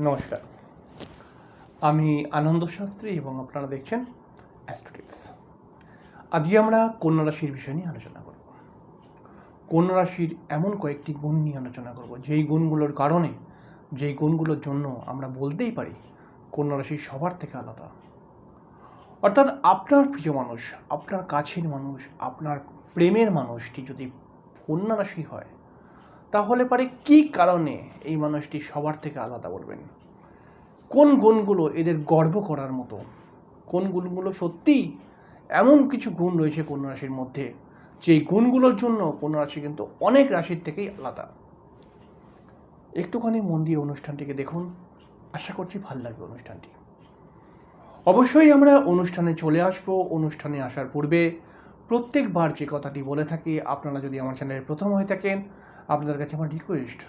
নমস্কার। আমি আনন্দ শাস্ত্রী এবং আপনারা দেখছেন অ্যাস্ট্রোটিপস। আজকে আমরা কন্যা রাশির বিষয় নিয়ে আলোচনা করব? কন্যা রাশির এমন কয়েকটি গুণ নিয়ে আলোচনা করব? যেই গুণগুলোর কারণে, যেই গুণগুলোর জন্য আমরা বলতেই পারি কন্যা রাশি সবার থেকে আলাদা। অর্থাৎ আপনার প্রিয় মানুষ, আপনার কাছের মানুষ, আপনার প্রেমের মানুষটি যদি কন্যা রাশি হয় তাহলে পারে কি কারণে এই মানুষটি সবার থেকে আলাদা বলবেন? কোন গুণগুলো এদের গর্ব করার মতো? কোন গুণগুলো সত্যিই এমন কিছু গুণ রয়েছে কন্যা রাশির মধ্যে? যেই গুণগুলোর জন্য কন্যা রাশি কিন্তু অনেক রাশির থেকেই আলাদা। একটুখানি মন দিয়ে অনুষ্ঠানটিকে দেখুন। আশা করছি ভালো লাগবে অনুষ্ঠানটি। অবশ্যই আমরা অনুষ্ঠানে চলে আসব। অনুষ্ঠানে আসার পূর্বে প্রত্যেকবার যে কথাটি বলে থাকি, আপনারা যদি আমার চ্যানেলে প্রথম হয়ে থাকেন আপনাদের কাছে আমার রিকোয়েস্ট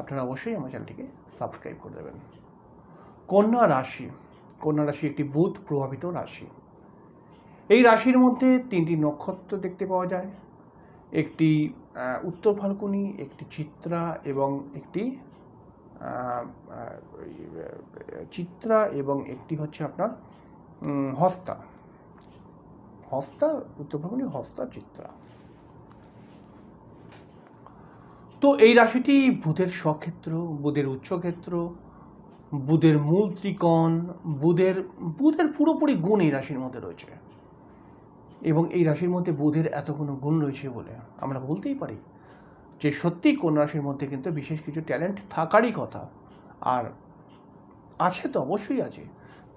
আপনারা অবশ্যই আমার চ্যানেলটিকে সাবস্ক্রাইব করে দেবেন। কন্যা রাশি কন্যা রাশি একটি বুধ প্রভাবিত রাশি। এই রাশির মধ্যে তিনটি নক্ষত্র দেখতে পাওয়া যায়। একটি উত্তর ফাল্গুনি, একটি চিত্রা এবং একটি চিত্রা এবং একটি হচ্ছে আপনার হস্তা। হস্তা, উত্তর ফাল্গুনি, হস্তা, চিত্রা। তো এই রাশিটি বুধের স্বক্ষেত্র, বুধের উচ্চক্ষেত্র, বুধের মূল ত্রিকোণ, বুধের বুধের পুরোপুরি গুণ এই রাশির মধ্যে রয়েছে। এবং এই রাশির মধ্যে বুধের এতগুলো গুণ রয়েছে বলে আমরা বলতেই পারি যে সত্যিই কোন রাশির মধ্যে কিন্তু বিশেষ কিছু ট্যালেন্ট থাকারই কথা। আর আছে তো অবশ্যই আছে।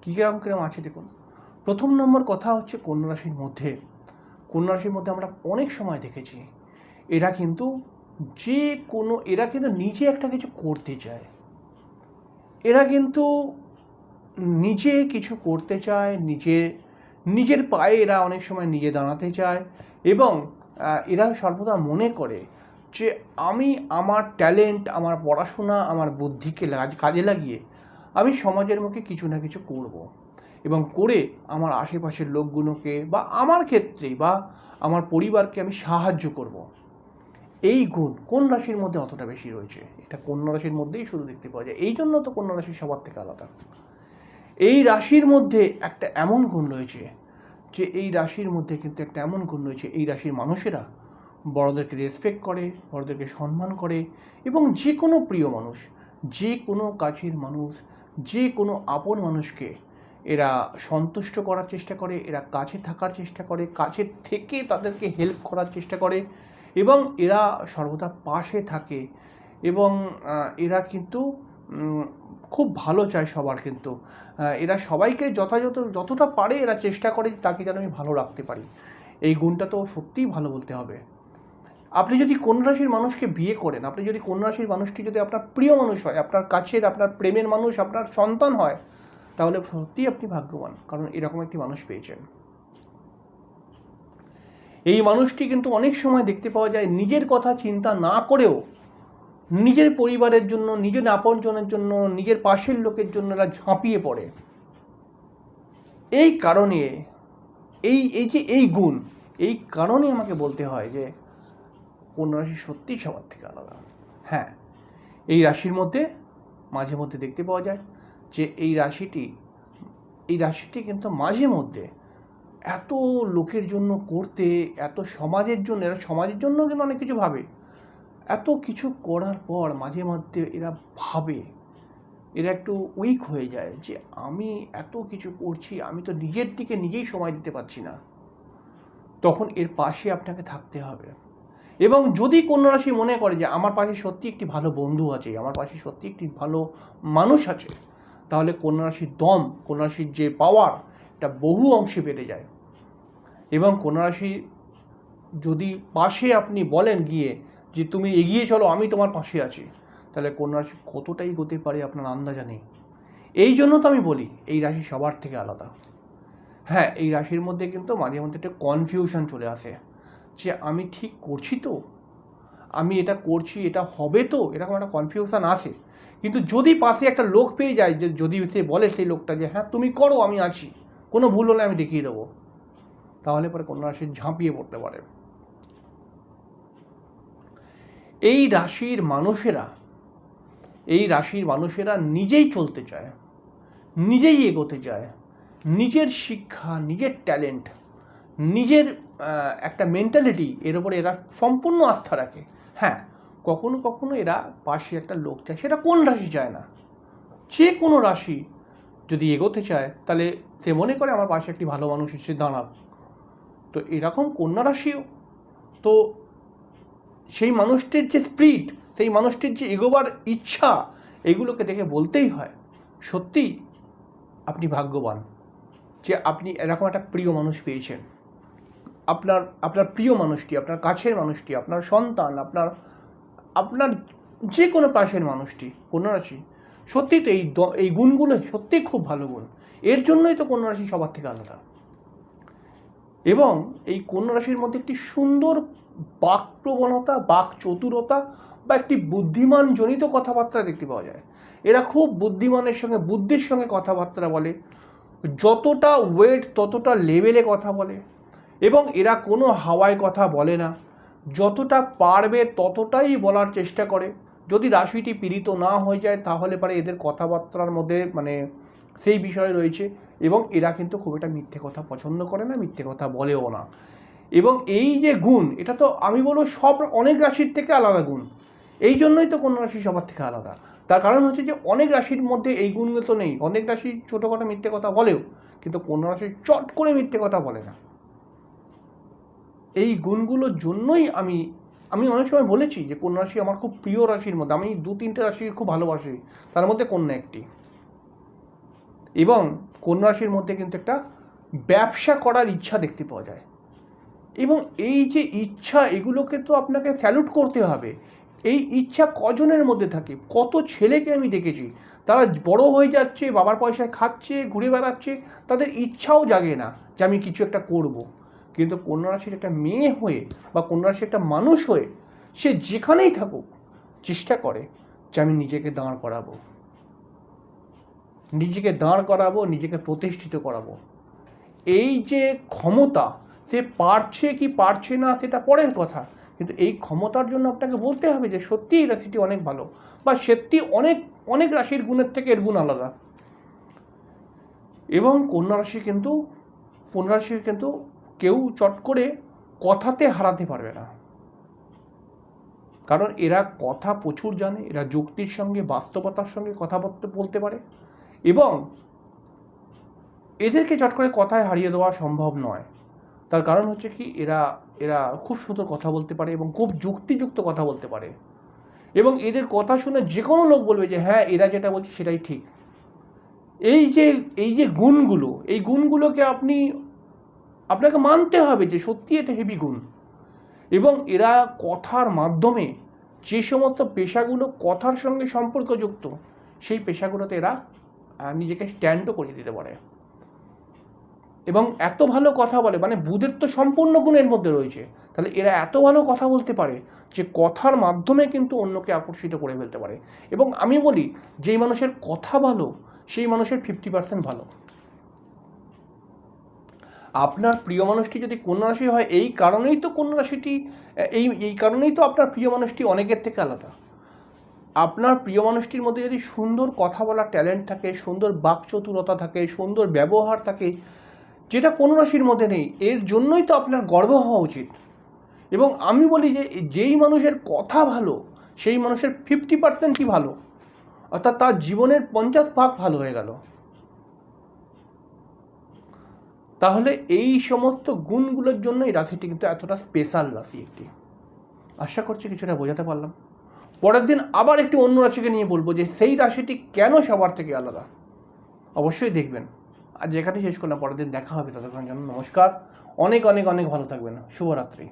কী কিরম কিরম আছে দেখুন, প্রথম নম্বর কথা হচ্ছে কন্যা রাশির মধ্যে কন্যা রাশির মধ্যে আমরা অনেক সময় দেখেছি, এরা কিন্তু যে কোনো, এরা কিন্তু নিজে একটা কিছু করতে চায়। এরা কিন্তু নিজে কিছু করতে চায়, নিজে, নিজের পায়ে এরা অনেক সময় নিজে দাঁড়াতে চায় এবং এরা সর্বদা মনে করে যে আমি আমার ট্যালেন্ট, আমার পড়াশোনা, আমার বুদ্ধিকে কাজে লাগিয়ে আমি সমাজের মুখে কিছু না কিছু করব এবং করে আমার আশেপাশের লোকগুলোকে বা আমার ক্ষেত্রেই বা আমার পরিবারকে আমি সাহায্য করব। এই গুণ কোন রাশির মধ্যে অতটা বেশি রয়েছে? এটা কন্যা রাশির মধ্যেই শুধু দেখতে পাওয়া যায়। এই জন্য তো কন্যা রাশি সবার থেকে আলাদা। এই রাশির মধ্যে একটা এমন গুণ রয়েছে যে এই রাশির মধ্যে কিন্তু একটা এমন গুণ রয়েছে, এই রাশির মানুষেরা বড়দেরকে রেসপেক্ট করে, বড়দেরকে সম্মান করে এবং যে কোনো প্রিয় মানুষ, যে কোনো কাছের মানুষ, যে কোনো আপন মানুষকে এরা সন্তুষ্ট করার চেষ্টা করে, এরা কাছে থাকার চেষ্টা করে, কাছে থেকে তাদেরকে হেল্প করার চেষ্টা করে এবং এরা সর্বদা পাশে থাকে এবং এরা কিন্তু খুব ভালো চায় সবার কিন্তু। এরা সবাইকে যথাযথ, যতটা পারে এরা চেষ্টা করে তাকে যেন আমি ভালো রাখতে পারি। এই গুণটা তো সত্যিই ভালো বলতে হবে। আপনি যদি কোন রাশির মানুষকে বিয়ে করেন, আপনি যদি কোন রাশির মানুষটি যদি আপনার প্রিয় মানুষ হয়, আপনার কাছের, আপনার প্রেমের মানুষ, আপনার সন্তান হয়, তাহলে সত্যিই আপনি ভাগ্যবান, কারণ এরকম একটি মানুষ পেয়েছেন। এই মানুষটি কিন্তু অনেক সময় দেখতে পাওয়া যায় নিজের কথা চিন্তা না করেও নিজের পরিবারের জন্য, নিজের আপনজনের জন্য, নিজের পাশের লোকের জন্য এরা ঝাঁপিয়ে পড়ে। এই কারণে, এই এই যে এই গুণ, এই কারণে আমাকে বলতে হয় যে কোন রাশি সত্যিই সবার থেকে আলাদা। হ্যাঁ এই রাশির মধ্যে, মাঝে মধ্যে দেখতে পাওয়া যায় যে এই রাশিটি এই রাশিটি কিন্তু মাঝে মধ্যে এত লোকের জন্য করতে, এত সমাজের জন্য, এরা সমাজের জন্য কিন্তু অনেক কিছু ভাবে। এত কিছু করার পর মাঝে মধ্যে এরা ভাবে। এরা একটু উইক হয়ে যায় যে, আমি এত কিছু করছি, আমি তো নিজের দিকে নিজেই সময় দিতে পারছি না। তখন এর পাশে আপনাকে থাকতে হবে। এবং যদি কোনো রাশি মনে করে যে, আমার পাশে সত্যি একটি ভালো বন্ধু আছে, আমার পাশে সত্যি একটি ভালো মানুষ আছে, তাহলে কন্যা রাশির দম কন্যা রাশির যে পাওয়ার এটা বহু অংশে বেড়ে যায়। এবং কন্যা রাশি যদি পাশে আপনি বলেন গিয়ে যে, তুমি এগিয়ে চলো, আমি তোমার পাশে আছি। তাহলে কন্যা রাশি কতটাই গতি পারে আপনার আন্দাজা নেই। এই জন্য তো আমি বলি, এই রাশি সবার থেকে আলাদা। হ্যাঁ এই রাশির মধ্যে কিন্তু মাঝে মধ্যে একটা কনফিউশন চলে আসে। যে, আমি ঠিক করছি তো? আমি এটা করছি, এটা হবে তো? এরকম একটা কনফিউশন আসে। কিন্তু যদি পাশে একটা লোক পেয়ে যায়, যে, যদি সে বলে সেই লোকটা যে হ্যাঁ তুমি করো, আমি আছি। কোনো ভুল হলে আমি দেখিয়ে দেবো। তাহলে পরে কন্যা রাশি ঝাঁপিয়ে পড়তে পারে। এই রাশির মানুষেরা, এই রাশির মানুষেরা নিজেই চলতে চায়, নিজেই এগোতে চায়, নিজের শিক্ষা, নিজের ট্যালেন্ট, নিজের একটা মেন্টালিটি এর উপরে এরা সম্পূর্ণ আস্থা রাখে। হ্যাঁ কখনো কখনো এরা পাশে একটা লোক চায়, সেটা কোন রাশি চায় না। যে কোনো রাশি যদি এগোতে চায়, তাহলে সে মনে করে আমার পাশে একটি ভালো মানুষ এসে দাঁড়াক তো এরকম কন্যা রাশিও তো সেই মানুষটির যে স্প্রিট সেই মানুষটির যে এগোবার ইচ্ছা, এগুলোকে দেখে বলতেই হয়, সত্যিই আপনি ভাগ্যবান যে আপনি এরকম একটা প্রিয় মানুষ পেয়েছেন। আপনার আপনার প্রিয় মানুষটি, আপনার কাছের মানুষটি, আপনার সন্তান, আপনার আপনার যে কোনো পাশের মানুষটি কন্যা রাশি সত্যি তো এই এই গুণগুলো সত্যিই খুব ভালো গুণ। এর জন্যই তো কন্যা রাশি সবার থেকে আলাদা। এবং এই কন্যা রাশির মধ্যে একটি সুন্দর বাক প্রবণতা বাক চতুরতা বা একটি বুদ্ধিমান জনিত কথাবার্তা দেখতে পাওয়া যায়। এরা খুব বুদ্ধিমানের সঙ্গে, বুদ্ধির সঙ্গে কথাবার্তা বলে, যতটা ওয়েট ততটা লেভেলে কথা বলে এবং এরা কোনো হাওয়ায় কথা বলে না। যতটা পারবে ততটাই বলার চেষ্টা করে। যদি রাশিটি পীড়িত না হয়ে যায় তাহলে পরে এদের কথাবার্তার মধ্যে মানে সেই বিষয় রয়েছে এবং এরা কিন্তু খুব একটা মিথ্যে কথা পছন্দ করে না, মিথ্যে কথা বলেও না। এবং এই যে গুণ, এটা তো আমি বলব সব, অনেক রাশির থেকে আলাদা গুণ। এই জন্যই তো কোনো রাশি সবার থেকে আলাদা। তার কারণ হচ্ছে যে অনেক রাশির মধ্যে এই গুণগুলো তো নেই। অনেক রাশি ছোটোখাটো মিথ্যে কথা বলেও, কিন্তু কোনো রাশি চট করে মিথ্যে কথা বলে না। এই গুণগুলোর জন্যই আমি আমি অনেক সময় বলেছি যে কোন রাশি আমার খুব প্রিয় রাশির মধ্যে, আমি দু তিনটে রাশি খুব ভালোবাসি, তার মধ্যে কন্যা একটি। এবং কন্যা রাশির মধ্যে কিন্তু একটা ব্যবসা করার ইচ্ছা দেখতে পাওয়া যায়। এবং এই যে ইচ্ছা, এগুলোকে তো আপনাকে স্যালুট করতে হবে। এই ইচ্ছা কজনের মধ্যে থাকে? কত ছেলেকে আমি দেখেছি, তারা বড় হয়ে যাচ্ছে, বাবার পয়সায় খাচ্ছে, ঘুরে বেড়াচ্ছে, তাদের ইচ্ছাও জাগে না যে আমি কিছু একটা করব। কিন্তু কন্যা রাশির একটা মেয়ে হয়ে বা কন্যা রাশির একটা মানুষ হয়ে সে যেখানেই থাকুক, চেষ্টা করে যে আমি নিজেকে দাঁড় করাবো। নিজেকে দাঁড় করাবো, নিজেকে প্রতিষ্ঠিত করাবো। এই যে ক্ষমতা, সে পারছে কি পারছে না সেটা পরের কথা। কিন্তু এই ক্ষমতার জন্য আপনাকে বলতে হবে যে সত্যি এই রাশিটি অনেক ভালো বা সত্যি অনেক অনেক রাশির গুণের থেকে এর গুণ আলাদা। এবং কন্যা রাশি কিন্তু, কন্যা রাশির কিন্তু কেউ চট করে কথাতে হারাতে পারবে না। কারণ এরা কথা প্রচুর জানে, এরা যুক্তির সঙ্গে, বাস্তবতার সঙ্গে কথা বলতে বলতে পারে। এবং এদেরকে চট করে কথায় হারিয়ে দেওয়া সম্ভব নয়। তার কারণ হচ্ছে কি, এরা এরা খুব সুন্দর কথা বলতে পারে এবং খুব যুক্তিযুক্ত কথা বলতে পারে। এবং এদের কথা শুনে যে কোনো লোক বলবে যে হ্যাঁ এরা যেটা বলছে সেটাই ঠিক। এই যে এই যে গুণগুলো, এই গুণগুলোকে আপনি, আপনাকে মানতে হবে যে সত্যি এটা হেভি গুণ। এবং এরা কথার মাধ্যমে যে সমস্ত পেশাগুলো কথার সঙ্গে সম্পর্কযুক্ত, সেই পেশাগুলোতে এরা নিজেকে স্ট্যান্ডও করিয়ে দিতে পারে। এবং এত ভালো কথা বলে মানে বুধের তো সম্পূর্ণ গুণের মধ্যে রয়েছে। তাহলে এরা এত ভালো কথা বলতে পারে যে কথার মাধ্যমে কিন্তু অন্যকে আকর্ষিত করে ফেলতে পারে। এবং আমি বলি, যেই মানুষের কথা ভালো, সেই মানুষের ফিফটি পার্সেন্ট ভালো। আপনার প্রিয় মানুষটি যদি কন্যা রাশি হয়, এই কারণেই তো কন্যা রাশিটি এই এই কারণেই তো আপনার প্রিয় মানুষটি অনেকের থেকে আলাদা। আপনার প্রিয় মানুষটির মধ্যে যদি সুন্দর কথা বলার ট্যালেন্ট থাকে, সুন্দর বাকচতুরতা থাকে, সুন্দর ব্যবহার থাকে, যেটা কোনো রাশির মধ্যে নেই, এর জন্যই তো আপনার গর্ব হওয়া উচিত। এবং আমি বলি যে, যেই মানুষের কথা ভালো, সেই মানুষের ফিফটি পার্সেন্টই ভালো। অর্থাৎ তার জীবনের পঞ্চাশ ভাগ ভালো হয়ে গেল। তাহলে এই সমস্ত গুণগুলোর জন্য এই রাশিটি কিন্তু এতটা স্পেশাল রাশি একটি। আশা করছি কিছুটা বোঝাতে পারলাম। পরের দিন আবার একটি অন্য রাশিকে নিয়ে বলব যে সেই রাশিটি কেন সবার থেকে আলাদা? অবশ্যই দেখবেন। আর যেখানে শেষ করলাম, পরের দিন দেখা হবে। ততক্ষণ জন্য নমস্কার। অনেক অনেক অনেক ভালো থাকবেন। শুভরাত্রি।